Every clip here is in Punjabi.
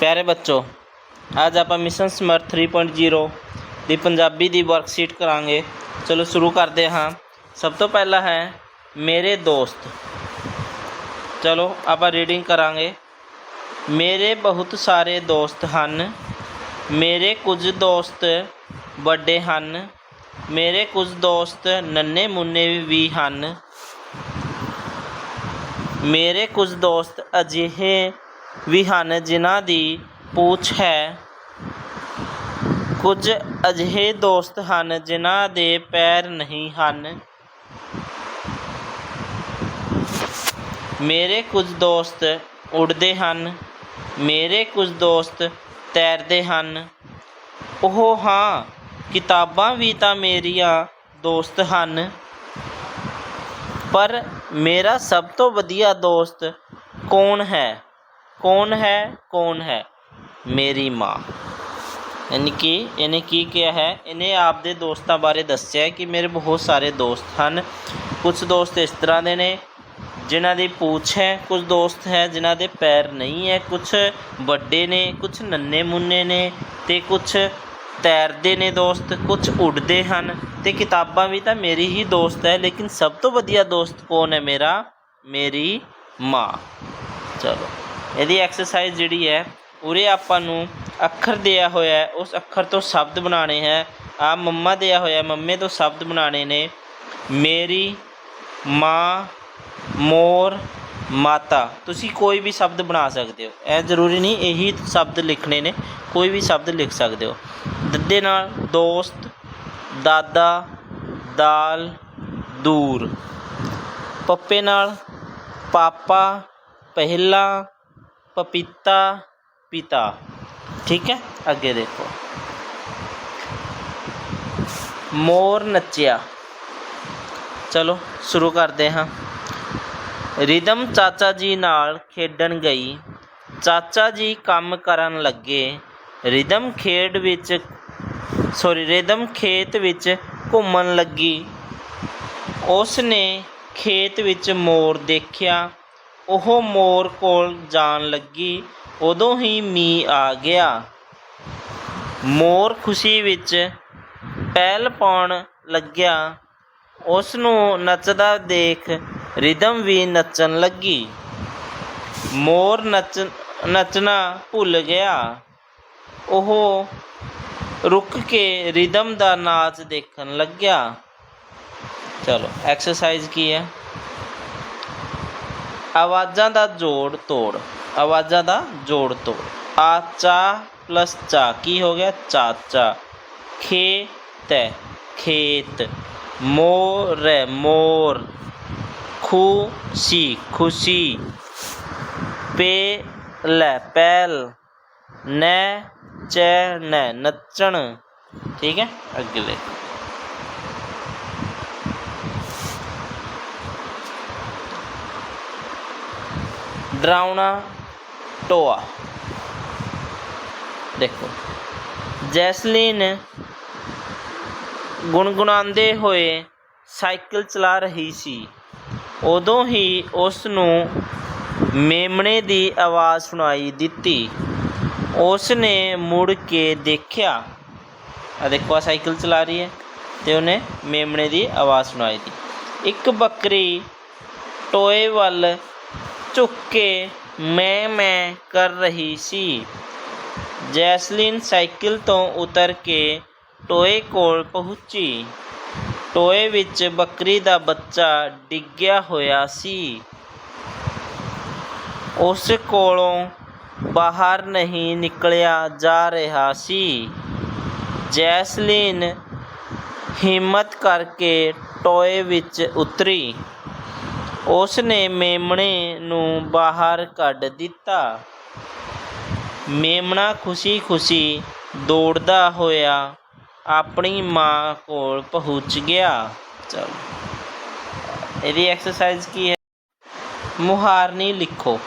ਪਿਆਰੇ ਬੱਚੋ ਅੱਜ ਆਪਾਂ ਮਿਸ਼ਨ ਸਮਰਥ 3.0 ਦੀ ਪੰਜਾਬੀ ਦੀ ਵਰਕਸ਼ੀਟ ਕਰਾਂਗੇ ਚਲੋ ਸ਼ੁਰੂ ਕਰਦੇ ਹਾਂ ਸਭ ਤੋਂ ਪਹਿਲਾ ਹੈ ਮੇਰੇ ਦੋਸਤ ਚਲੋ ਆਪਾਂ ਰੀਡਿੰਗ ਕਰਾਂਗੇ ਮੇਰੇ ਬਹੁਤ ਸਾਰੇ ਦੋਸਤ ਹਨ ਮੇਰੇ ਕੁਝ ਦੋਸਤ ਵੱਡੇ ਹਨ ਮੇਰੇ ਕੁਝ ਦੋਸਤ ਨੰਨੇ ਮੁੰਨੇ ਵੀ ਹਨ ਮੇਰੇ ਕੁਝ ਦੋਸਤ ਅਜਿਹੇ ਵੀ ਹਨ, ਜਿਨ੍ਹਾਂ ਦੀ ਪੂਛ ਹੈ। ਕੁਝ ਅਜਿਹੇ ਦੋਸਤ ਹਨ, ਜਿਨ੍ਹਾਂ ਦੇ ਪੈਰ ਨਹੀਂ ਹਨ। ਮੇਰੇ ਕੁਝ ਦੋਸਤ ਉੱਡਦੇ ਹਨ, ਮੇਰੇ ਕੁਝ ਦੋਸਤ ਤੈਰਦੇ ਹਨ। ਉਹ ਹਾਂ, ਕਿਤਾਬਾਂ ਵੀ ਤਾਂ ਮੇਰੀਆਂ ਦੋਸਤ ਹਨ, ਪਰ ਮੇਰਾ ਸਭ ਤੋਂ ਵਧੀਆ ਦੋਸਤ ਕੌਣ ਹੈ? ਕੌਣ ਹੈ ਕੌਣ ਹੈ? ਮੇਰੀ ਮਾਂ। ਯਾਨੀ ਕਿ ਇਹਨੇ ਕੀ ਕਿਹਾ ਹੈ, ਇਹਨੇ ਆਪਦੇ ਦੋਸਤਾਂ ਬਾਰੇ ਦੱਸਿਆ ਕਿ ਮੇਰੇ ਬਹੁਤ ਸਾਰੇ ਦੋਸਤ ਹਨ। ਕੁਝ ਦੋਸਤ ਇਸ ਤਰ੍ਹਾਂ ਦੇ ਨੇ, ਜਿਨ੍ਹਾਂ ਦੀ ਪੂਛ ਹੈ ਕੁਝ ਦੋਸਤ ਹੈ ਜਿਨ੍ਹਾਂ ਦੇ ਪੈਰ ਨਹੀਂ ਹੈ ਕੁਝ ਵੱਡੇ ਨੇ ਕੁਝ ਨੰਨੇ ਮੁੰਨੇ ਨੇ ਤੇ ਕੁਝ ਤੈਰਦੇ ਨੇ ਦੋਸਤ ਕੁਝ ਉੱਡਦੇ ਹਨ ਤੇ ਕਿਤਾਬਾਂ ਵੀ ਤਾਂ ਮੇਰੀ ਹੀ ਦੋਸਤ ਹੈ, ਲੇਕਿਨ ਸਭ ਤੋਂ ਵਧੀਆ ਦੋਸਤ ਕੌਣ ਹੈ ਮੇਰਾ? ਮੇਰੀ ਮਾਂ। ਚਲੋ। ਇਹਦੀ ਐਕਸਰਸਾਈਜ਼ ਜਿਹੜੀ ਹੈ, ਉਰੇ ਆਪਾਂ ਨੂੰ ਅੱਖਰ ਦਿਆ ਹੋਇਆ ਉਸ ਅੱਖਰ ਤੋਂ ਸ਼ਬਦ ਬਣਾਉਣੇ ਹੈ। ਆ ਮੰਮਾ ਦਿਆ ਹੋਇਆ, ਮੰਮੇ ਤੋਂ ਸ਼ਬਦ ਬਣਾਉਣੇ ਨੇ। ਮੇਰੀ, ਮਾਂ, ਮੋਰ, ਮਾਤਾ। ਤੁਸੀਂ ਕੋਈ ਵੀ ਸ਼ਬਦ ਬਣਾ ਸਕਦੇ ਹੋ। ਇਹ ਜ਼ਰੂਰੀ ਨਹੀਂ, ਇਹੀ ਸ਼ਬਦ ਲਿਖਣੇ ਨੇ। ਕੋਈ ਵੀ ਸ਼ਬਦ ਲਿਖ ਸਕਦੇ ਹੋ। ਦੱਦੇ ਨਾਲ ਦੋਸਤ, ਦਾਦਾ, ਦਾਲ, ਦੂਰ। ਪੱਪੇ ਨਾਲ ਪਾਪਾ, ਪਹਿਲਾ ਪਪੀਤਾ ਪਿਤਾ। ਠੀਕ ਹੈ? ਅੱਗੇ ਦੇਖੋ। ਮੋਰ ਨੱਚਿਆ। ਚਲੋ, ਸ਼ੁਰੂ ਕਰਦੇ ਹਾਂ। ਰਿਦਮ ਚਾਚਾ ਜੀ ਨਾਲ ਖੇਡਣ ਗਈ। ਚਾਚਾ ਜੀ ਕੰਮ ਕਰਨ ਲੱਗੇ। ਰਿਦਮ ਖੇਡ ਵਿੱਚ ਸੌਰੀ ਰਿਦਮ ਖੇਤ ਵਿੱਚ ਘੁੰਮਣ ਲੱਗੀ। ਉਸ ਨੇ ਖੇਤ ਵਿੱਚ ਮੋਰ ਦੇਖਿਆ। ਉਹ ਮੋਰ ਕੋਲ ਜਾਣ ਲੱਗੀ, ਉਦੋਂ ਹੀ ਮੀਂਹ ਆ ਗਿਆ। ਮੋਰ ਖੁਸ਼ੀ ਵਿੱਚ ਪੈਲ ਪਾਉਣ ਲੱਗਿਆ। ਉਸ ਨੂੰ ਨੱਚਦਾ ਦੇਖ ਰਿਦਮ ਵੀ ਨੱਚਣ ਲੱਗੀ। ਮੋਰ ਨੱਚ, ਨੱਚਣਾ ਭੁੱਲ ਗਿਆ। ਉਹ ਰੁਕ ਕੇ ਰਿਦਮ ਦਾ ਨਾਚ ਦੇਖਣ ਲੱਗਿਆ। ਚਲੋ ਐਕਸਰਸਾਈਜ਼ ਕੀ ਹੈ? ਆਵਾਜ਼ਾਂ ਦਾ ਜੋੜ ਤੋੜ। ਆਵਾਜ਼ਾਂ ਦਾ ਜੋੜ ਤੋੜ। ਆ ਚਾ ਪਲੱਸ ਚਾ ਕੀ ਹੋ ਗਿਆ? ਚਾਚਾ। ਖੇਤ ਹੈ, ਖੇਤ। ਮੋਰ ਮੋਰ। ਖੁਸ਼ੀ ਖੁਸ਼ੀ। ਪੇ ਲੈ ਪੈਲ। ਨੈ ਚੈ ਨੈ ਨੱਚਣ। ਠੀਕ ਹੈ? ਅਗਲੇ। ਡਰਾਉਣਾ ਟੋਆ। ਦੇਖੋ, ਜੈਸਲੀਨ ਗੁਣਗੁਣਾਉਂਦੇ ਹੋਏ ਸਾਈਕਲ ਚਲਾ ਰਹੀ ਸੀ। ਉਦੋਂ ਹੀ ਉਸ ਨੂੰ ਮੇਮਣੇ ਦੀ ਆਵਾਜ਼ ਸੁਣਾਈ ਦਿੱਤੀ। ਉਸ ਨੇ ਮੁੜ ਕੇ ਦੇਖਿਆ, ਆ ਦੇਖੋ, ਆ ਸਾਈਕਲ ਚਲਾ ਰਹੀ ਹੈ ਤੇ ਉਹਨੇ ਮੇਮਣੇ ਦੀ ਆਵਾਜ਼ ਸੁਣਾਈ ਦਿੱਤੀ। ਇੱਕ ਬੱਕਰੀ ਟੋਏ ਵੱਲ ਝੁੱਕ ਕੇ ਮੈਂ ਮੈਂ ਕਰ ਰਹੀ ਸੀ ਜੈਸਲਿਨ ਸਾਈਕਲ ਤੋਂ ਉਤਰ ਕੇ ਟੋਏ ਕੋਲ ਪਹੁੰਚੀ ਟੋਏ ਵਿੱਚ ਬੱਕਰੀ ਦਾ ਬੱਚਾ ਡਿੱਗਿਆ ਹੋਇਆ ਸੀ ਉਸ ਕੋਲੋਂ ਬਾਹਰ ਨਹੀਂ ਨਿਕਲਿਆ ਜਾ ਰਿਹਾ ਸੀ ਜੈਸਲੀਨ ਹਿੰਮਤ ਕਰਕੇ ਟੋਏ ਵਿੱਚ ਉਤਰੀ ਉਸ ਨੇ ਮੇਮਣੇ ਨੂੰ ਬਾਹਰ ਕੱਢ ਦਿੱਤਾ। ਮੇਮਣਾ ਖੁਸ਼ੀ-ਖੁਸ਼ੀ ਦੌੜਦਾ ਹੋਇਆ ਆਪਣੀ ਮਾਂ ਕੋਲ ਪਹੁੰਚ ਗਿਆ। ਚਲੋ, ਇਹਦੀ ਐਕਸਰਸਾਈਜ਼ ਕੀ ਹੈ? ਮੁਹਾਰਨੀ ਲਿਖੋ।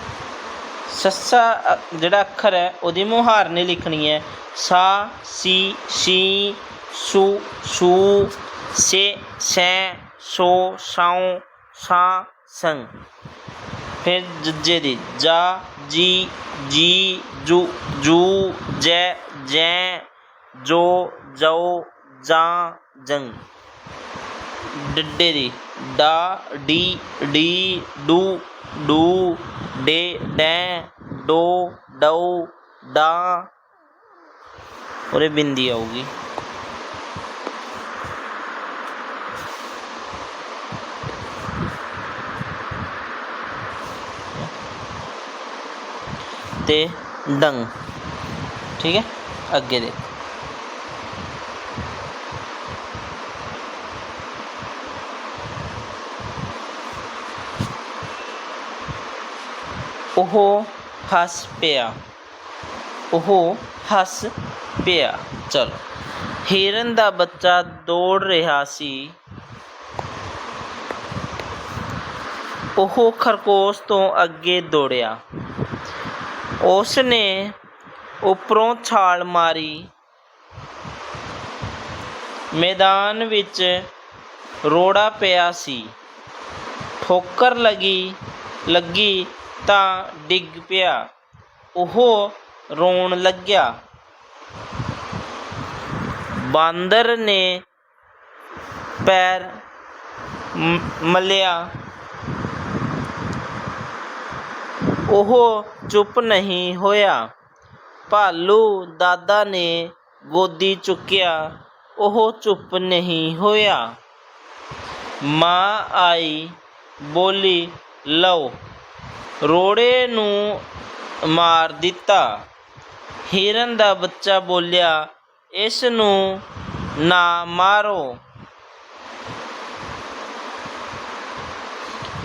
ਸੱਸਾ, ਜਿਹੜਾ ਅੱਖਰ ਹੈ, ਉਹਦੀ ਮੁਹਾਰਨੀ ਲਿਖਣੀ ਹੈ। ਸਾ, ਸੀ, ਸ਼ੀ, ਸੁ, ਸੂ, ਸੇ, ਸੈ, ਸੋ, ਸਾਉ, ਸਾ ਸੰ ਫਿਰ ਜੱਜੇ ਦੀ ਜਾ, ਜੀ ਜੀ, ਜੂ ਜੂ, ਜੈ ਜੈ, ਜੋ ਜੋ ਜਾਂ, ਜੰ। ਡੱਡੇ ਦੀ ਡਾ, ਡੀ ਡੀ, ਡੂ ਡੂ, ਡੇ, ਡੈ, ਡੋ, ਡਉ, ਡਾ। ਉਰੇ ਬਿੰਦੀ ਆਊਗੀ। ਤੇ ਡੰਗ। ਠੀਕ ਹੈ? ਅੱਗੇ ਦੇ ਉਹ ਹੱਸ ਪਿਆ। ਉਹ ਹੱਸ ਪਿਆ। ਚਲੋ। ਹਿਰਨ ਦਾ ਬੱਚਾ ਦੌੜ ਰਿਹਾ ਸੀ। ਉਹ ਖਰਗੋਸ਼ ਤੋਂ ਅੱਗੇ ਦੌੜਿਆ। ਉਸ ਨੇ ਉੱਪਰੋਂ ਛਾਲ ਮਾਰੀ। ਮੈਦਾਨ ਵਿੱਚ ਰੋੜਾ ਪਿਆ ਸੀ। ਠੋਕਰ ਲੱਗੀ ਲੱਗੀ ਤਾਂ ਡਿੱਗ ਪਿਆ। ਉਹ ਰੋਣ ਲੱਗਿਆ। ਬਾਂਦਰ ਨੇ ਪੈਰ ਮ- ਮਲਿਆ। ਉਹ ਚੁੱਪ ਨਹੀਂ ਹੋਇਆ। ਭਾਲੂ ਦਾਦਾ ਨੇ ਗੋਦੀ ਚੁੱਕਿਆ, ਉਹ ਚੁੱਪ ਨਹੀਂ ਹੋਇਆ। ਮਾਂ ਆਈ, ਬੋਲੀ, ਲਓ। ਰੋੜੇ ਨੂੰ ਮਾਰ ਦਿੱਤਾ। ਹਿਰਨ ਦਾ ਬੱਚਾ ਬੋਲਿਆ, ਇਸ ਨੂੰ ਨਾ ਮਾਰੋ।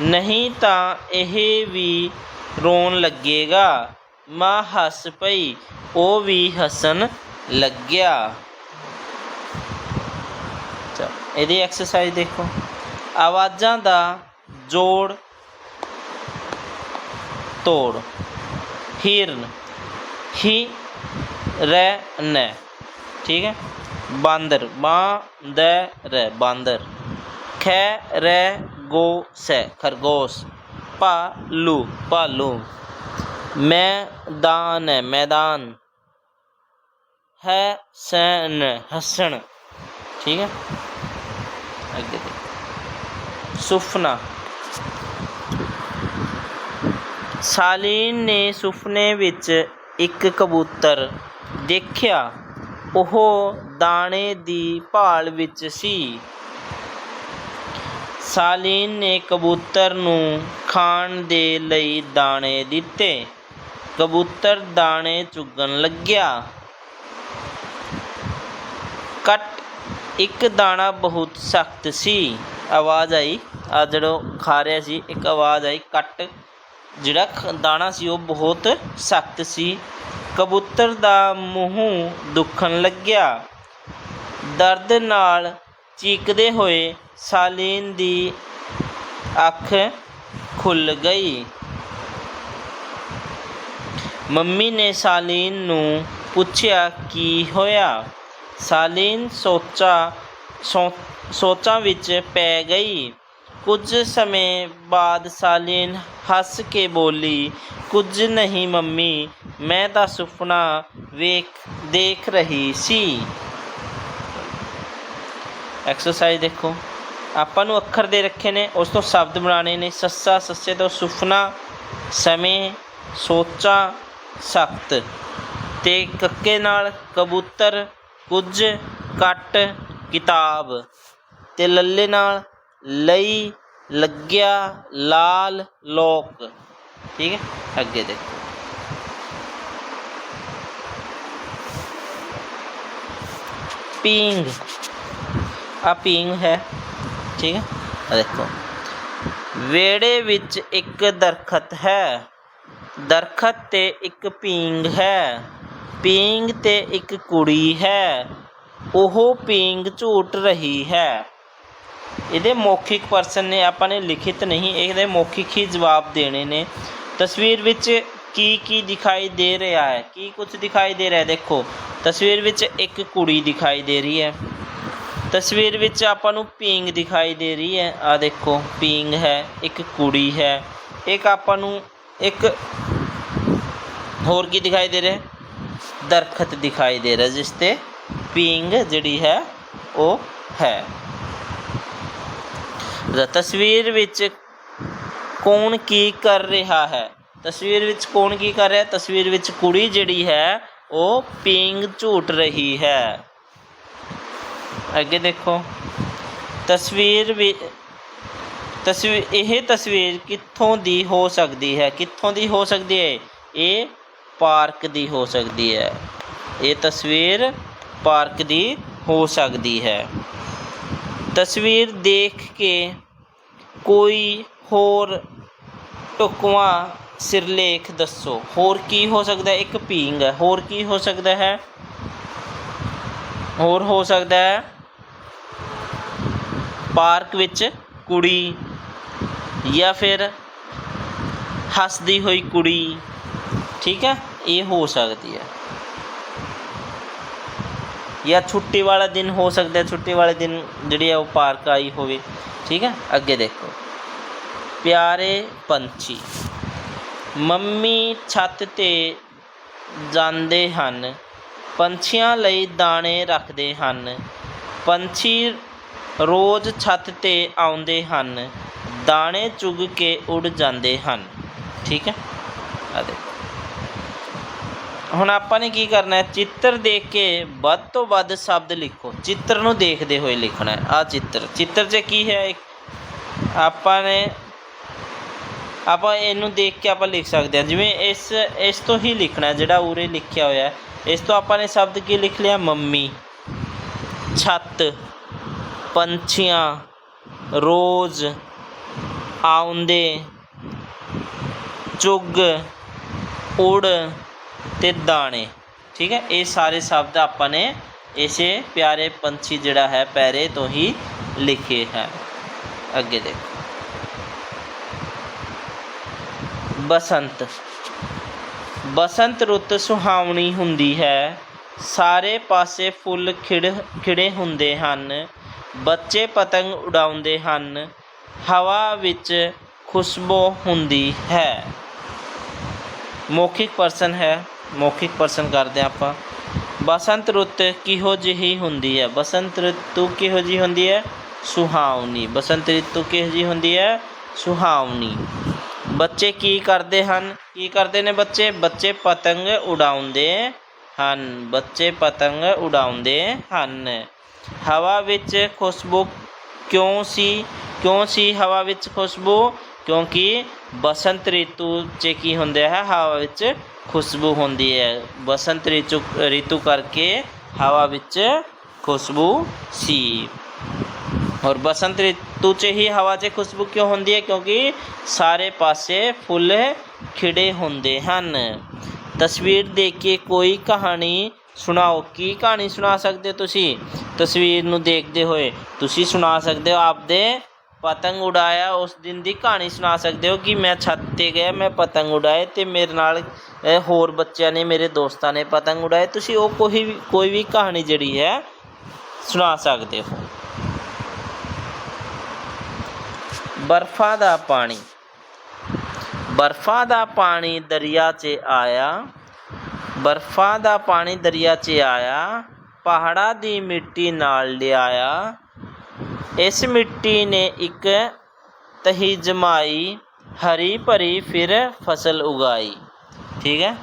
ਨਹੀਂ ਤਾਂ ਇਹ ਵੀ ਰੋਣ ਲੱਗੇਗਾ। ਮਾਂ ਹੱਸ ਪਈ, ਉਹ ਵੀ ਹੱਸਣ ਲੱਗਿਆ। ਇਹਦੀ ਐਕਸਰਸਾਈਜ਼ ਦੇਖੋ। ਆਵਾਜ਼ਾਂ ਦਾ ਜੋੜ, ਤੋੜ। ਹਿਰਨ, ਹੀ ਰਹਿ ਨ। ਠੀਕ ਹੈ? ਬਾਂਦਰ ਬਾਂਦਰ ਬਾਂਦਰ। ਖੈ ਰਹਿ, ਗੋ ਸੈ, ਖਰਗੋਸ਼। ਭਾਲੂ ਭਾਲੂ। ਮੈਦਾਨ ਹੈ ਮੈਦਾਨ ਹੈ ਹਸਣ। ਠੀਕ ਹੈ? ਅੱਗੇ ਦੇ ਸੁਫਨਾ। ਸਾਲੀਨ ਨੇ ਸੁਪਨੇ ਵਿੱਚ ਇੱਕ ਕਬੂਤਰ ਦੇਖਿਆ। ਉਹ ਦਾਣੇ ਦੀ ਭਾਲ ਵਿੱਚ ਸੀ। ਸਾਲੀਨ ਨੇ ਕਬੂਤਰ ਨੂੰ ਖਾਣ ਦੇ ਲਈ ਦਾਣੇ ਦਿੱਤੇ। ਕਬੂਤਰ ਦਾਣੇ ਚੁਗਣ ਲੱਗਿਆ। ਕੱਟ। ਇੱਕ ਦਾਣਾ ਬਹੁਤ ਸਖਤ ਸੀ। ਆਵਾਜ਼ ਆਈ। ਆ ਜਦੋਂ ਖਾ ਰਿਹਾ ਸੀ, ਇੱਕ ਆਵਾਜ਼ ਆਈ, ਕੱਟ। ਜਿਹੜਾ ਖ- ਦਾਣਾ ਸੀ, ਉਹ ਬਹੁਤ ਸਖਤ ਸੀ। ਕਬੂਤਰ ਦਾ ਮੂੰਹ ਦੁਖਣ ਲੱਗਿਆ। ਦਰਦ ਨਾਲ ਚੀਕਦੇ ਹੋਏ ਸਾਲੀਨ ਦੀ ਅੱਖ ਖੁੱਲ ਗਈ। ਮੰਮੀ ਨੇ ਸਾਲੀਨ ਨੂੰ ਪੁੱਛਿਆ, ਕੀ ਹੋਇਆ? ਸਾਲੀਨ ਸੋਚਾ ਸੋ- ਸੋਚਾਂ ਵਿੱਚ ਪੈ ਗਈ। ਕੁਝ ਸਮੇਂ ਬਾਅਦ ਸਾਲੀਨ ਹੱਸ ਕੇ ਬੋਲੀ, ਕੁਝ ਨਹੀਂ ਮੰਮੀ, ਮੈਂ ਤਾਂ ਸੁਪਨਾ ਵੇਖ, ਦੇਖ ਰਹੀ ਸੀ। ਐਕਸਰਸਾਈਜ਼ ਦੇਖੋ। ਆਪਾਂ ਨੂੰ ਅੱਖਰ ਦੇ ਰੱਖੇ ਨੇ, ਉਸ ਤੋਂ ਸ਼ਬਦ ਬਣਾਉਣੇ ਨੇ, ਸੱਸਾ, ਸੱਸੇ ਤੋਂ ਸੁਫਨਾ, ਸਮੇਂ, ਸੋਚਾ, ਸਖਤ। ਤੇ ਕੱਕੇ ਨਾਲ ਕਬੂਤਰ, ਕੁਝ ਕੱਟ ਕਿਤਾਬ। ਤੇ ਲੱਲੇ ਨਾਲ ਲਈ ਲੱਗਿਆ ਲਾਲ ਲੋਕ। ਠੀਕ ਹੈ? ਅੱਗੇ ਦੇਖੋ। ਪੀਂਗ ਆ ਪੀਂਗ ਹੈ। ਠੀਕ ਹੈ? ਦੇਖੋ। ਵਿਹੜੇ ਵਿੱਚ ਇੱਕ ਦਰਖਤ ਹੈ। ਦਰਖਤ ਤੇ ਇੱਕ ਪੀਂਗ ਹੈ। ਪੀਂਗ ਤੇ ਇੱਕ ਕੁੜੀ ਹੈ। ਉਹ ਪੀਂਗ ਝੂਟ ਰਹੀ ਹੈ। ਇਹਦੇ ਮੌਖਿਕ ਪਰਸਨ ਨੇ, ਆਪਾਂ ਨੇ ਲਿਖਿਤ ਨਹੀਂ, ਇਹਦੇ ਮੌਖਿਕ ਹੀ ਜਵਾਬ ਦੇਣੇ ਨੇ। ਤਸਵੀਰ ਵਿੱਚ ਕੀ ਕੀ ਦਿਖਾਈ ਦੇ ਰਿਹਾ ਹੈ? ਕੀ ਕੁਝ ਦਿਖਾਈ ਦੇ ਰਿਹਾ ਹੈ? ਦੇਖੋ, ਤਸਵੀਰ ਵਿੱਚ ਇੱਕ ਕੁੜੀ ਦਿਖਾਈ ਦੇ ਰਹੀ ਹੈ। ਤਸਵੀਰ ਵਿੱਚ ਆਪਾਂ ਨੂੰ ਪੀਂਗ ਦਿਖਾਈ ਦੇ ਰਹੀ ਹੈ। ਆ ਦੇਖੋ, ਪੀਂਗ ਹੈ, ਇੱਕ ਕੁੜੀ ਹੈ। ਇੱਕ ਆਪਾਂ ਨੂੰ ਇੱਕ ਹੋਰ ਕੀ ਦਿਖਾਈ ਦੇ ਰਿਹਾ ਦਰਖਤ ਦਿਖਾਈ ਦੇ ਰਿਹਾ, ਜਿਸ ਤੇ ਪੀਂਗ ਜਿਹੜੀ ਹੈ, ਉਹ ਹੈ। ਤਸਵੀਰ ਵਿੱਚ ਕੌਣ ਕੀ ਕਰ ਰਿਹਾ ਹੈ? ਤਸਵੀਰ ਵਿੱਚ ਕੌਣ ਕੀ ਕਰ ਰਿਹਾ ਤਸਵੀਰ ਵਿੱਚ ਕੁੜੀ ਜਿਹੜੀ ਹੈ, ਉਹ ਪੀਂਗ ਝੂਟ ਰਹੀ ਹੈ। ਅੱਗੇ ਦੇਖੋ। ਤਸਵੀਰ ਵੀ ਤਸਵੀਰ ਇਹ ਤਸਵੀਰ ਕਿੱਥੋਂ ਦੀ ਹੋ ਸਕਦੀ ਹੈ? ਕਿੱਥੋਂ ਦੀ ਹੋ ਸਕਦੀ ਹੈ? ਇਹ ਪਾਰਕ ਦੀ ਹੋ ਸਕਦੀ ਹੈ। ਇਹ ਤਸਵੀਰ ਪਾਰਕ ਦੀ ਹੋ ਸਕਦੀ ਹੈ। ਤਸਵੀਰ ਦੇਖ ਕੇ ਕੋਈ ਹੋਰ ਢੁਕਵਾਂ ਸਿਰਲੇਖ ਦੱਸੋ। ਹੋਰ ਕੀ ਹੋ ਸਕਦਾ ਇੱਕ ਪੀਂਗ ਹੈ। ਹੋਰ ਕੀ ਹੋ ਸਕਦਾ ਹੈ? ਹੋਰ ਹੋ ਸਕਦਾ ਹੈ। ਪਾਰਕ ਵਿੱਚ ਕੁੜੀ ਜਾਂ ਫਿਰ ਹੱਸਦੀ ਹੋਈ ਕੁੜੀ, ਠੀਕ ਹੈ, ਇਹ ਹੋ ਸਕਦੀ ਹੈ। ਜਾਂ ਛੁੱਟੀ ਵਾਲਾ ਦਿਨ ਹੋ ਸਕਦਾ ਛੁੱਟੀ ਵਾਲੇ ਦਿਨ ਜਿਹੜੀ ਹੈ ਉਹ ਪਾਰਕ ਆਈ ਹੋਵੇ, ਠੀਕ ਹੈ, ਅੱਗੇ ਦੇਖੋ। ਪਿਆਰੇ ਪੰਛੀ, ਮੰਮੀ ਛੱਤ ਤੇ ਜਾਂਦੇ ਹਨ। ਪੰਛੀਆਂ ਲਈ ਦਾਣੇ ਰੱਖਦੇ ਹਨ। ਪੰਛੀ ਰੋਜ਼ ਛੱਤ ਤੇ ਆਉਂਦੇ ਹਨ। ਦਾਣੇ ਚੁਗ ਕੇ ਉੱਡ ਜਾਂਦੇ ਹਨ। ਠੀਕ ਹੈ? ਆ ਦੇਖੋ। ਹੁਣ ਆਪਾਂ ਨੇ ਕੀ ਕਰਨਾ ਹੈ? ਚਿੱਤਰ ਦੇਖ ਕੇ ਵੱਧ ਤੋਂ ਵੱਧ ਸ਼ਬਦ ਲਿਖੋ। ਚਿੱਤਰ ਨੂੰ ਦੇਖਦੇ ਹੋਏ ਲਿਖਣਾ ਹੈ। ਆ ਚਿੱਤਰ। ਚਿੱਤਰ 'ਚ ਕੀ ਹੈ ਆਪਾਂ ਨੇ, ਆਪਾਂ ਇਹਨੂੰ ਦੇਖ ਕੇ ਆਪਾਂ ਲਿਖ ਸਕਦੇ ਹਾਂ। ਜਿਵੇਂ ਇਸ ਇਸ ਤੋਂ ਹੀ ਲਿਖਣਾ ਜਿਹੜਾ ਉਰੇ ਲਿਖਿਆ ਹੋਇਆ ਹੈ। ਇਸ ਤੋਂ ਆਪਾਂ ਨੇ ਸ਼ਬਦ ਕੀ ਲਿਖ ਲਿਆ ਮੰਮੀ ਛੱਤ ਪੰਛੀਆਂ ਰੋਜ਼ ਆਉਂਦੇ ਚੁੱਗ ਉੜ ਤੇ ਦਾਣੇ ਠੀਕ ਹੈ ਇਹ ਸਾਰੇ ਸ਼ਬਦ ਆਪਾਂ ਨੇ ਇਸੇ ਪਿਆਰੇ ਪੰਛੀ ਜਿਹੜਾ ਹੈ ਪੈਰੇ ਤੋਂ ਹੀ ਲਿਖੇ ਹੈ ਅੱਗੇ ਦੇਖੋ ਬਸੰਤ ਬਸੰਤ ਰੁੱਤ ਸੁਹਾਵਣੀ ਹੁੰਦੀ ਹੈ। ਸਾਰੇ ਪਾਸੇ ਫੁੱਲ ਖਿੜ, ਖਿੜੇ ਹੁੰਦੇ ਹਨ। ਬੱਚੇ ਪਤੰਗ ਉਡਾਉਂਦੇ ਹਨ। ਹਵਾ ਵਿੱਚ ਖੁਸ਼ਬੂ ਹੁੰਦੀ ਹੈ। ਮੌਖਿਕ ਪਰਸਨ ਹੈ। ਮੌਖਿਕ ਪਰਸਨ ਕਰਦੇ ਹਾਂ ਆਪਾਂ। ਬਸੰਤ ਰੁੱਤ ਕਿਹੋ ਜਿਹੀ ਹੁੰਦੀ ਹੈ? ਬਸੰਤ ਰੁੱਤੂ ਕਿਹੋ ਜਿਹੀ ਹੁੰਦੀ ਹੈ? ਸੁਹਾਵਣੀ। ਬਸੰਤ ਰਿਤੂ ਕਿਹੋ ਜਿਹੀ ਹੁੰਦੀ ਹੈ? ਸੁਹਾਵਣੀ। ਬੱਚੇ ਕੀ ਕਰਦੇ ਹਨ? ਕੀ ਕਰਦੇ ਨੇ ਬੱਚੇ? ਬੱਚੇ ਪਤੰਗ ਉਡਾਉਂਦੇ ਹਨ। ਬੱਚੇ ਪਤੰਗ ਉਡਾਉਂਦੇ ਹਨ। ਹਵਾ ਵਿੱਚ ਖੁਸ਼ਬੂ ਕਿਉਂ ਸੀ? ਕਿਉਂ ਸੀ ਹਵਾ ਵਿੱਚ ਖੁਸ਼ਬੂ? ਕਿਉਂਕਿ ਬਸੰਤ ਰਿਤੂ 'ਚ ਕੀ ਹੁੰਦਾ ਹੈ ਹਵਾ ਵਿੱਚ ਖੁਸ਼ਬੂ ਹੁੰਦੀ ਹੈ। ਬਸੰਤ ਰਿਤੂ ਰਿਤੂ ਕਰਕੇ ਹਵਾ ਵਿੱਚ ਖੁਸ਼ਬੂ ਸੀ। ਔਰ ਬਸੰਤ ਰਿਤੂ 'ਚ ਹੀ ਹਵਾ 'ਚ ਖੁਸ਼ਬੂ ਕਿਉਂ ਹੁੰਦੀ ਹੈ ਕਿਉਂਕਿ ਸਾਰੇ ਪਾਸੇ ਫੁੱਲ ਖਿੜੇ ਹੁੰਦੇ ਹਨ ਤਸਵੀਰ ਦੇਖ ਕੇ ਕੋਈ ਕਹਾਣੀ ਸੁਣਾਓ ਕੀ ਕਹਾਣੀ ਸੁਣਾ ਸਕਦੇ ਹੋ ਤੁਸੀਂ ਤਸਵੀਰ ਨੂੰ ਦੇਖਦੇ ਹੋਏ ਤੁਸੀਂ ਸੁਣਾ ਸਕਦੇ ਹੋ ਆਪਦੇ ਪਤੰਗ ਉਡਾਇਆ ਉਸ ਦਿਨ ਦੀ ਕਹਾਣੀ ਸੁਣਾ ਸਕਦੇ ਹੋ ਕਿ ਮੈਂ ਛੱਤ ਤੇ ਗਿਆ ਮੈਂ ਪਤੰਗ ਉਡਾਏ ਤੇ ਮੇਰੇ ਨਾਲ ਹੋਰ ਬੱਚਿਆਂ ਨੇ ਮੇਰੇ ਦੋਸਤਾਂ ਨੇ ਪਤੰਗ ਉਡਾਏ ਤੁਸੀਂ ਉਹ ਕੋਈ ਵੀ ਕੋਈ ਵੀ ਕਹਾਣੀ ਜਿਹੜੀ ਹੈ ਸੁਣਾ ਸਕਦੇ ਹੋ ਬਰਫਾਂ ਦਾ ਪਾਣੀ। ਬਰਫਾਂ ਦਾ ਪਾਣੀ ਦਰਿਆ 'ਚ ਆਇਆ। ਬਰਫਾਂ ਦਾ ਪਾਣੀ ਦਰਿਆ 'ਚ ਆਇਆ। ਪਹਾੜਾਂ ਦੀ ਮਿੱਟੀ ਨਾਲ ਲਿਆਇਆ। ਇਸ ਮਿੱਟੀ ਨੇ ਇੱਕ ਤਹੀ ਜਮਾਈ, ਹਰੀ ਭਰੀ ਫਿਰ ਫਸਲ ਉਗਾਈ। ਠੀਕ ਹੈ?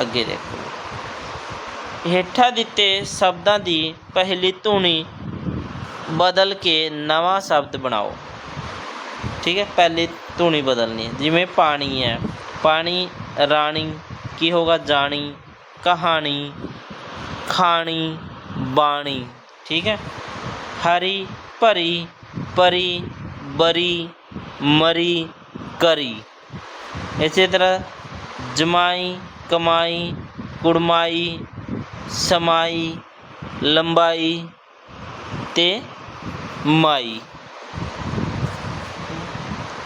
ਅੱਗੇ ਦੇਖੋ। ਹੇਠਾਂ ਦਿੱਤੇ ਸ਼ਬਦਾਂ ਦੀ ਪਹਿਲੀ ਧੁਨੀ ਬਦਲ ਕੇ ਨਵਾਂ ਸ਼ਬਦ ਬਣਾਓ। ਠੀਕ ਹੈ ਪਹਿਲੀ ਧੁਨੀ ਬਦਲਣੀ ਹੈ ਜਿਵੇਂ ਪਾਣੀ ਹੈ ਪਾਣੀ ਰਾਣੀ ਕੀ ਹੋਗਾ ਜਾਣੀ ਕਹਾਣੀ ਖਾਣੀ ਬਾਣੀ ਠੀਕ ਹੈ ਹਰੀ ਭਰੀ ਪਰੀ ਬਰੀ ਮਰੀ ਕਰੀ ਇਸੇ ਤਰ੍ਹਾਂ ਜਮਾਈ ਕਮਾਈ ਕੁੜਮਾਈ ਸਮਾਈ ਲੰਬਾਈ ਤੇ ਮਾਈ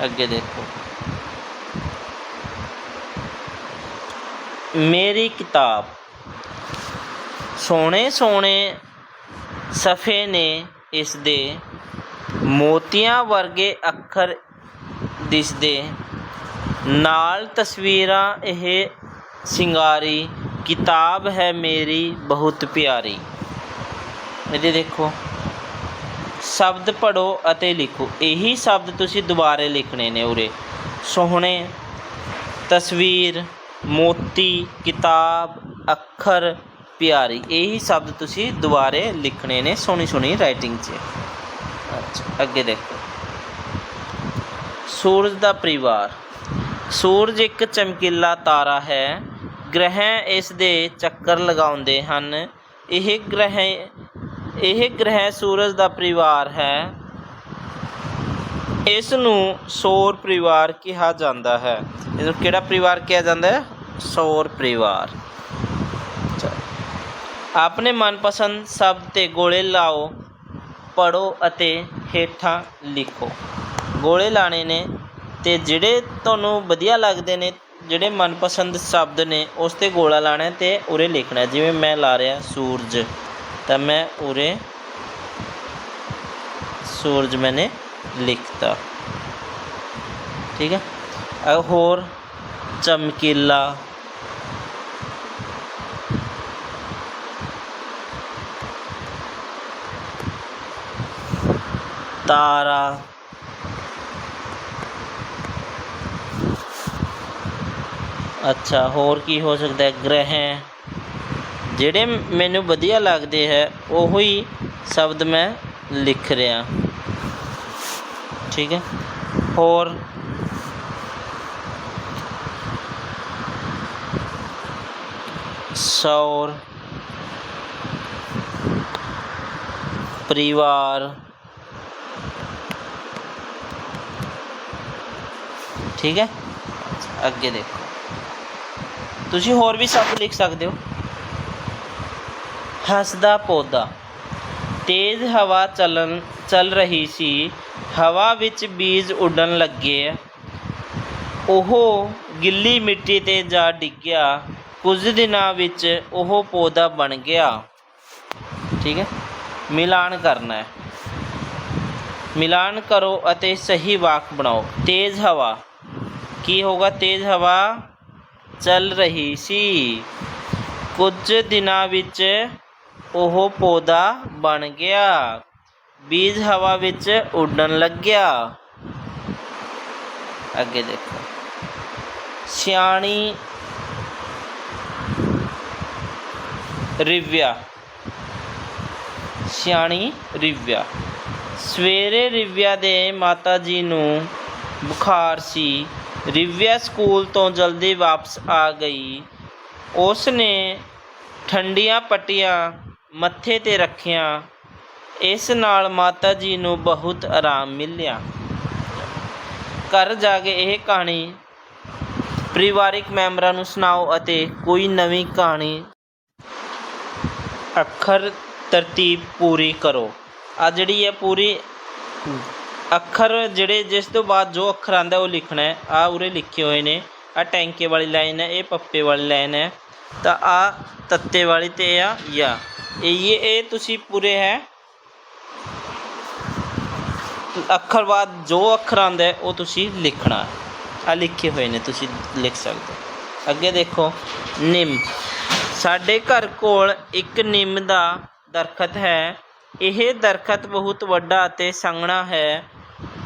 ਅੱਗੇ ਦੇਖੋ। ਮੇਰੀ ਕਿਤਾਬ ਸੋਹਣੇ ਸੋਹਣੇ ਸਫੇ ਨੇ ਇਸ ਦੇ ਮੋਤੀਆਂ ਵਰਗੇ ਅੱਖਰ ਦਿਸਦੇ। ਨਾਲ ਤਸਵੀਰਾਂ, ਇਹ ਸਿੰਗਾਰੀ, ਕਿਤਾਬ ਹੈ ਮੇਰੀ ਬਹੁਤ ਪਿਆਰੀ। ਇਹਦੇ ਦੇਖੋ। ਸ਼ਬਦ ਪੜੋ ਅਤੇ ਲਿਖੋ। ਇਹੀ ਸ਼ਬਦ ਤੁਸੀਂ ਦੁਬਾਰੇ ਲਿਖਣੇ ਨੇ ਉਰੇ। ਸੋਹਣੇ, ਤਸਵੀਰ, ਮੋਤੀ, ਕਿਤਾਬ, ਅੱਖਰ, ਪਿਆਰੀ। ਇਹੀ ਸ਼ਬਦ ਤੁਸੀਂ ਦੁਬਾਰੇ ਲਿਖਣੇ ਨੇ ਸੋਹਣੀ ਸੋਹਣੀ ਰਾਈਟਿੰਗ 'ਚ। ਅੱਛਾ, ਅੱਗੇ ਦੇਖੋ। ਸੂਰਜ ਦਾ ਪਰਿਵਾਰ। ਸੂਰਜ ਇੱਕ ਚਮਕੀਲਾ ਤਾਰਾ ਹੈ। ਗ੍ਰਹਿ ਇਸ ਦੇ ਚੱਕਰ ਲਗਾਉਂਦੇ ਹਨ। ਇਹ ਗ੍ਰਹਿ ਇਹ ਗ੍ਰਹਿ ਸੂਰਜ ਦਾ ਪਰਿਵਾਰ ਹੈ। ਇਸ ਨੂੰ ਸੌਰ ਪਰਿਵਾਰ ਕਿਹਾ ਜਾਂਦਾ ਹੈ। ਇਸ ਨੂੰ ਕਿਹੜਾ ਪਰਿਵਾਰ ਕਿਹਾ ਜਾਂਦਾ ਹੈ? ਸੌਰ ਪਰਿਵਾਰ। ਆਪਣੇ ਮਨਪਸੰਦ ਸ਼ਬਦ ਤੇ ਗੋਲੇ ਲਾਓ ਪੜੋ ਅਤੇ ਹੇਠਾਂ ਲਿਖੋ। ਗੋਲੇ ਲਾਣੇ ਨੇ ਤੇ ਜਿਹੜੇ ਤੁਹਾਨੂੰ ਵਧੀਆ ਲੱਗਦੇ ਨੇ, ਜਿਹੜੇ ਮਨਪਸੰਦ ਸ਼ਬਦ ਨੇ, ਉਸ ਤੇ ਗੋਲਾ ਲਾਣਾ ਹੈ ਤੇ ਉਰੇ ਲਿਖਣਾ ਜਿਵੇਂ ਮੈਂ ਲਾ ਰਿਹਾ ਸੂਰਜ। ਤਾਂ ਮੈਂ ਉਰੇ ਸੂਰਜ ਮੈਨੇ ਲਿਖਤਾ ਠੀਕ ਹੈ ਅ ਹੋਰ ਚਮਕੀਲਾ ਤਾਰਾ ਅੱਛਾ ਹੋਰ ਕੀ ਹੋ ਸਕਦਾ ਹੈ ਗ੍ਰਹਿ ਜਿਹੜੇ ਮੈਨੂੰ ਵਧੀਆ ਲੱਗਦੇ ਹੈ, ਉਹੋ ਹੀ ਸ਼ਬਦ ਮੈਂ ਲਿਖ ਰਿਹਾ। ਠੀਕ ਹੈ? ਹੋਰ? ਸੌਰ। ਪਰਿਵਾਰ। ਠੀਕ ਹੈ? ਅੱਗੇ ਦੇਖੋ। ਤੁਸੀਂ ਹੋਰ ਵੀ ਸ਼ਬਦ ਲਿਖ ਸਕਦੇ ਹੋ? ਹੱਸਦਾ ਪੌਦਾ। ਤੇਜ਼ ਹਵਾ ਚੱਲਣ, ਚੱਲ ਰਹੀ ਸੀ। ਹਵਾ ਵਿੱਚ ਬੀਜ ਉੱਡਣ ਲੱਗੇ। ਉਹ ਗਿੱਲੀ ਮਿੱਟੀ ਤੇ ਜਾ ਡਿੱਗਿਆ। ਕੁਝ ਦਿਨਾਂ ਵਿੱਚ ਉਹ ਪੌਦਾ ਬਣ ਗਿਆ। ਠੀਕ ਹੈ। ਮਿਲਾਨ ਕਰਨਾ ਹੈ। ਮਿਲਾਨ ਕਰੋ ਅਤੇ ਸਹੀ ਵਾਕ ਬਣਾਓ। ਤੇਜ਼ ਹਵਾ। ਕੀ ਹੋਗਾ ਤੇਜ਼ ਹਵਾ ਚੱਲ ਰਹੀ ਸੀ। ਕੁਝ ਦਿਨਾਂ ਵਿੱਚ ਉਹ ਪੌਦਾ ਬਣ ਗਿਆ। ਬੀਜ ਹਵਾ ਵਿੱਚ ਉੱਡਣ ਲੱਗਿਆ। ਅੱਗੇ ਦੇਖੋ। ਸਿਆਣੀ ਰਿਵਿਆ। ਸਿਆਣੀ ਰਿਵਿਆ। ਸਵੇਰੇ ਰਿਵਿਆ ਦੇ ਮਾਤਾ ਜੀ ਨੂੰ ਬੁਖਾਰ ਸੀ। ਰਿਵਿਆ ਸਕੂਲ ਤੋਂ ਜਲਦੀ ਵਾਪਸ ਆ ਗਈ। ਉਸ ਨੇ ਠੰਡੀਆਂ ਪੱਟੀਆਂ ਮੱਥੇ ਤੇ ਰੱਖਿਆ, ਇਸ ਨਾਲ ਮਾਤਾ ਜੀ ਨੂੰ ਬਹੁਤ ਆਰਾਮ ਮਿਲਿਆ। ਘਰ ਜਾ ਕੇ ਇਹ ਕਹਾਣੀ ਪਰਿਵਾਰਿਕ ਮੈਂਬਰਾਂ ਨੂੰ ਸੁਣਾਓ ਅਤੇ ਕੋਈ ਨਵੀਂ ਕਹਾਣੀ ਅੱਖਰ ਤਰਤੀਬ ਪੂਰੀ ਕਰੋ। ਆ ਜਿਹੜੀ ਹੈ ਪੂਰੀ ਅੱਖਰ ਜਿਹੜੇ, ਜਿਸ ਤੋਂ ਬਾਅਦ ਜੋ ਅੱਖਰ ਆਂਦਾ ਉਹ ਲਿਖਣਾ ਹੈ ਆ ਉਰੇ ਲਿਖੇ ਹੋਏ ਨੇ। ਆ ਟੈਂਕੇ ਵਾਲੀ ਲਾਈਨ ਹੈ, ਇਹ ਪੱਪੇ ਵਾਲੀ ਲਾਈਨ ਹੈ। ਤਾਂ ਆ ਤੱਤੇ ਵਾਲੀ ਤੇ ਆ ਯਾ ਇਹ ਇਹ ਤੁਸੀਂ ਪੂਰੇ ਹੈ। ਅੱਖਰ ਬਾਅਦ ਜੋ ਅੱਖਰ ਆਂਦਾ ਹੈ, ਉਹ ਤੁਸੀਂ ਲਿਖਣਾ ਆ ਲਿਖੇ ਹੋਏ ਨੇ, ਤੁਸੀਂ ਲਿਖ ਸਕਦੇ ਹੋ। ਅੱਗੇ ਦੇਖੋ, ਨਿੰਮ। ਸਾਡੇ ਘਰ ਕੋਲ ਇੱਕ ਨਿੰਮ ਦਾ ਦਰਖਤ ਹੈ। ਇਹ ਦਰਖਤ ਬਹੁਤ ਵੱਡਾ ਅਤੇ ਸੰਘਣਾ ਹੈ।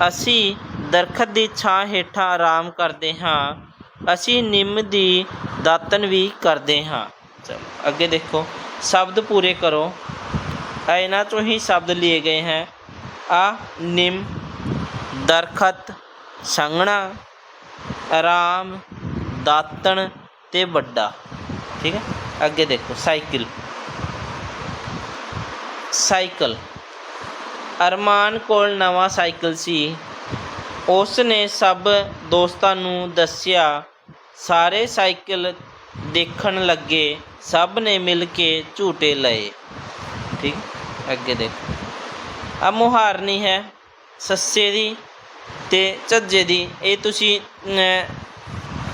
ਅਸੀਂ ਦਰਖਤ ਦੀ ਛਾਂ ਹੇਠਾਂ ਆਰਾਮ ਕਰਦੇ ਹਾਂ। ਅਸੀਂ ਨਿੰਮ ਦੀ ਦਾਤਨ ਵੀ ਕਰਦੇ ਹਾਂ। ਚਲੋ, ਅੱਗੇ ਦੇਖੋ। ਸ਼ਬਦ ਪੂਰੇ ਕਰੋ। ਆ ਇਹਨਾਂ ਤੋਂ ਹੀ ਸ਼ਬਦ लिए ਗਏ ਹੈ। ਆ ਨਿੰਮ, ਦਰਖਤ, ਸੰਘਣਾ ਆਰਾਮ ਦਾਤਣ ਤੇ ਵੱਡਾ। ਠੀਕ ਹੈ? ਅੱਗੇ ਦੇਖੋ, ਸਾਈਕਲ। ਸਾਈਕਲ। ਅਰਮਾਨ ਕੋਲ ਨਵਾਂ ਸਾਈਕਲ ਸੀ। ਉਸ ਨੇ ਸਭ ਦੋਸਤਾਂ ਨੂੰ ਦੱਸਿਆ, ਸਾਰੇ ਸਾਈਕਲ ਦੇਖਣ ਲੱਗੇ। ਸਭ ਨੇ ਮਿਲ ਕੇ ਝੂਟੇ ਲਏ। ਠੀਕ? ਅੱਗੇ ਦੇਖੋ। ਆ ਮੁਹਾਰਨੀ ਹੈ ਸੱਸੇ ਦੀ ਤੇ ਝੱਜੇ ਦੀ। ਇਹ ਤੁਸੀਂ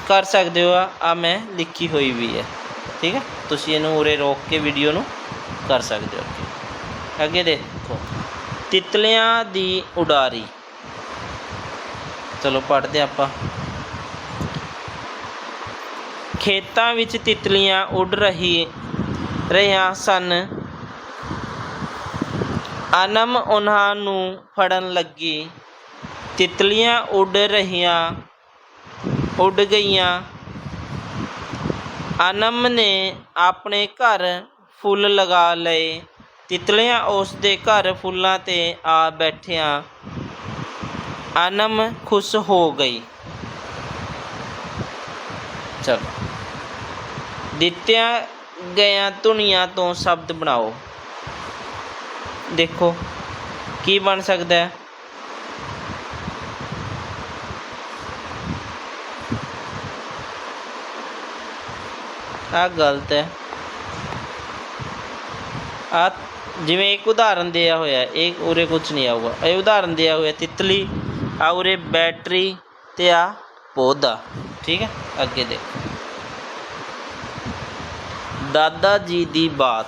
ਕਰ ਸਕਦੇ ਹੋ। ਆ ਮੈਂ ਲਿਖੀ ਹੋਈ ਵੀ ਹੈ। ਠੀਕ ਹੈ? ਤੁਸੀਂ ਇਹਨੂੰ ਉਰੇ ਰੋਕ ਕੇ ਵੀਡੀਓ ਨੂੰ ਕਰ ਸਕਦੇ ਹੋ। ਅੱਗੇ ਦੇਖੋ। ਤਿਤਲੀਆਂ ਦੀ ਉਡਾਰੀ। ਚਲੋ ਪੜ੍ਹਦੇ ਆਪਾਂ। ਖੇਤਾਂ ਵਿੱਚ ਤਿਤਲੀਆਂ ਉੱਡ ਰਹੀ ਰਹੀਆਂ ਸਨ। ਅਨਮ ਉਹਨਾਂ ਨੂੰ ਫੜਨ ਲੱਗੀ। ਤਿਤਲੀਆਂ ਉੱਡ ਰਹੀਆਂ, ਉੱਡ ਗਈਆਂ। ਅਨਮ ਨੇ ਆਪਣੇ ਘਰ ਫੁੱਲ ਲਗਾ ਲਏ। ਤਿਤਲੀਆਂ ਉਸ ਦੇ ਘਰ ਫੁੱਲਾਂ ਤੇ ਆ ਬੈਠੀਆਂ। ਅਨਮ ਖੁਸ਼ ਹੋ ਗਈ। ਚਲੋ। ਦਿੱਤੀਆਂ ਗਈਆਂ ਧੁਨੀਆਂ ਤੋਂ ਸ਼ਬਦ ਬਣਾਓ। ਦੇਖੋ, ਕੀ ਬਣ ਸਕਦਾ ਹੈ? ਆ ਗਲਤ ਹੈ। ਆ ਜਿਵੇਂ ਇੱਕ ਉਦਾਹਰਨ ਦਿਆ ਹੋਇਆ, ਇਹ ਉਰੇ ਕੁਝ ਨਹੀਂ ਆਊਗਾ। ਇਹ ਉਦਾਹਰਨ ਦਿਆ ਹੋਇਆ, ਤਿਤਲੀ ਆ ਉਰੇ ਬੈਟਰੀ ਤੇ ਆ ਪੌਦਾ। ਠੀਕ ਹੈ? ਅੱਗੇ ਦੇਖੋ। ਦਾਦਾ ਜੀ ਦੀ ਬਾਤ।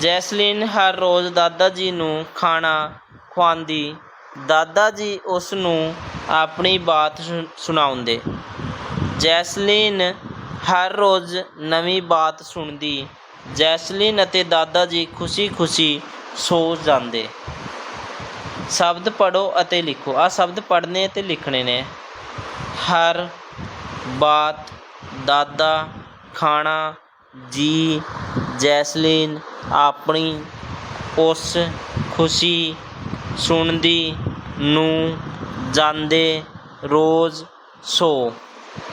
ਜੈਸਲੀਨ ਹਰ ਰੋਜ਼ ਦਾਦਾ ਜੀ ਨੂੰ ਖਾਣਾ ਖਵਾਉਂਦੀ। ਦਾਦਾ ਜੀ ਉਸ ਨੂੰ ਆਪਣੀ ਬਾਤ ਸੁ- ਸੁਣਾਉਂਦੇ। ਜੈਸਲੀਨ ਹਰ ਰੋਜ਼ ਨਵੀਂ ਬਾਤ ਸੁਣਦੀ। ਜੈਸਲੀਨ ਅਤੇ ਦਾਦਾ ਜੀ ਖੁਸ਼ੀ-ਖੁਸ਼ੀ ਸੋ ਜਾਂਦੇ। ਸ਼ਬਦ ਪੜੋ ਅਤੇ ਲਿਖੋ। ਆ ਸ਼ਬਦ ਪੜ੍ਹਨੇ ਤੇ ਲਿਖਣੇ ਨੇ। ਹਰ ਬਾਤ, ਦਾਦਾ, ਖਾਣਾ, ਜੀ, ਜੈਸਲੀਨ, ਆਪਣੀ, ਉਸ ਖੁਸ਼ੀ ਸੁਣਦੀ ਨੂੰ ਜਾਂਦੇ ਰੋਜ਼ ਸੋ।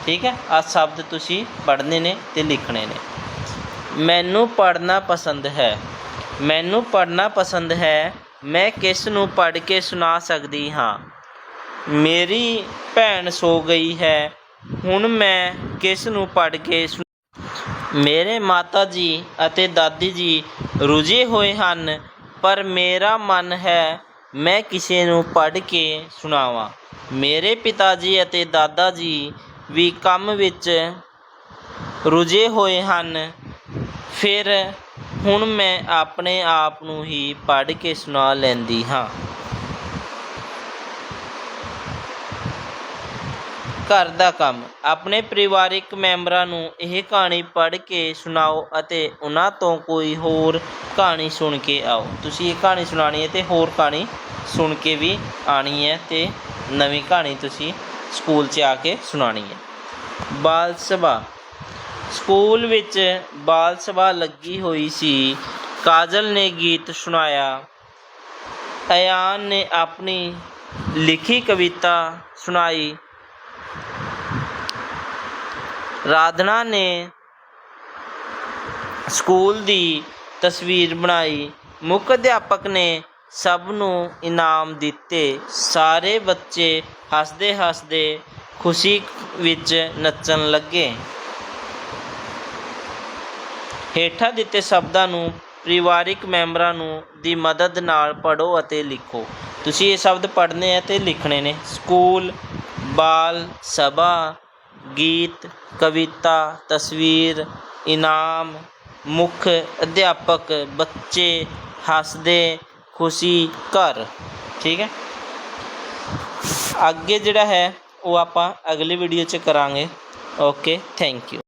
ਠੀਕ ਹੈ? ਆ ਸ਼ਬਦ ਤੁਸੀਂ ਪੜ੍ਹਨੇ ਨੇ ਤੇ ਲਿਖਣੇ ਨੇ। ਮੈਨੂੰ ਪੜ੍ਹਨਾ ਪਸੰਦ ਹੈ। ਮੈਨੂੰ ਪੜ੍ਹਨਾ ਪਸੰਦ ਹੈ। ਮੈਂ ਕਿਸ ਨੂੰ ਪੜ੍ਹ ਕੇ ਸੁਣਾ ਸਕਦੀ ਹਾਂ? ਮੇਰੀ ਭੈਣ ਸੋ ਗਈ ਹੈ। ਹੁਣ ਮੈਂ ਕਿਸ ਨੂੰ ਪੜ੍ਹ ਕੇ ਸੁ- ਮੇਰੇ ਮਾਤਾ ਜੀ ਅਤੇ ਦਾਦੀ ਜੀ ਰੁਝੇ ਹੋਏ ਹਨ, ਪਰ ਮੇਰਾ ਮਨ ਹੈ ਮੈਂ ਕਿਸੇ ਨੂੰ ਪੜ੍ਹ ਕੇ ਸੁਣਾਵਾਂ। ਮੇਰੇ ਪਿਤਾ ਜੀ ਅਤੇ ਦਾਦਾ ਜੀ ਵੀ ਕੰਮ ਵਿੱਚ ਰੁੱਝੇ ਹੋਏ ਹਨ। ਫਿਰ ਹੁਣ ਮੈਂ ਆਪਣੇ ਆਪ ਨੂੰ ਹੀ ਪੜ੍ਹ ਕੇ ਸੁਣਾ ਲੈਂਦੀ ਹਾਂ। ਘਰ ਦਾ ਕੰਮ। ਆਪਣੇ ਪਰਿਵਾਰਿਕ ਮੈਂਬਰਾਂ ਨੂੰ ਇਹ ਕਹਾਣੀ ਪੜ੍ਹ ਕੇ ਸੁਣਾਓ ਅਤੇ ਉਹਨਾਂ ਤੋਂ ਕੋਈ ਹੋਰ ਕਹਾਣੀ ਸੁਣ ਕੇ ਆਓ। ਤੁਸੀਂ ਇਹ ਕਹਾਣੀ ਸੁਣਾਉਣੀ ਹੈ ਅਤੇ ਹੋਰ ਕਹਾਣੀ ਸੁਣ ਕੇ ਵੀ ਆਉਣੀ ਹੈ ਅਤੇ ਨਵੀਂ ਕਹਾਣੀ ਤੁਸੀਂ ਸਕੂਲ 'ਚ ਆ ਕੇ ਸੁਣਾਉਣੀ ਹੈ। ਬਾਲ ਸਭਾ। ਸਕੂਲ ਵਿੱਚ ਬਾਲ ਸਭਾ ਲੱਗੀ ਹੋਈ ਸੀ। ਕਾਜਲ ਨੇ ਗੀਤ ਸੁਣਾਇਆ। ਅਯਾਨ ਨੇ ਆਪਣੀ ਲਿਖੀ ਕਵਿਤਾ ਸੁਣਾਈ। ਰਾਧਨਾ ਨੇ ਸਕੂਲ ਦੀ ਤਸਵੀਰ ਬਣਾਈ। ਮੁੱਖ ਅਧਿਆਪਕ ਨੇ ਸਭ ਨੂੰ ਇਨਾਮ ਦਿੱਤੇ। ਸਾਰੇ ਬੱਚੇ ਹੱਸਦੇ ਹੱਸਦੇ ਖੁਸ਼ੀ ਵਿੱਚ ਨੱਚਣ ਲੱਗੇ। ਹੇਠਾਂ ਦਿੱਤੇ ਸ਼ਬਦਾਂ ਨੂੰ ਪਰਿਵਾਰਿਕ ਮੈਂਬਰਾਂ ਨੂੰ ਦੀ ਮਦਦ ਨਾਲ ਪੜ੍ਹੋ ਅਤੇ ਲਿਖੋ। ਤੁਸੀਂ ਇਹ ਸ਼ਬਦ ਪੜ੍ਹਨੇ ਆ ਤੇ ਲਿਖਣੇ ਨੇ। ਸਕੂਲ ਬਾਲ ਸਭਾ ਗੀਤ ਕਵਿਤਾ ਤਸਵੀਰ ਇਨਾਮ ਮੁੱਖ ਅਧਿਆਪਕ ਬੱਚੇ ਹੱਸਦੇ ਖੁਸ਼ੀ ਘਰ ਠੀਕ ਹੈ ਅੱਗੇ ਜਿਹੜਾ ਹੈ ਉਹ ਆਪਾਂ ਅਗਲੀ ਵੀਡੀਓ 'ਚ ਕਰਾਂਗੇ ਓਕੇ ਥੈਂਕ ਯੂ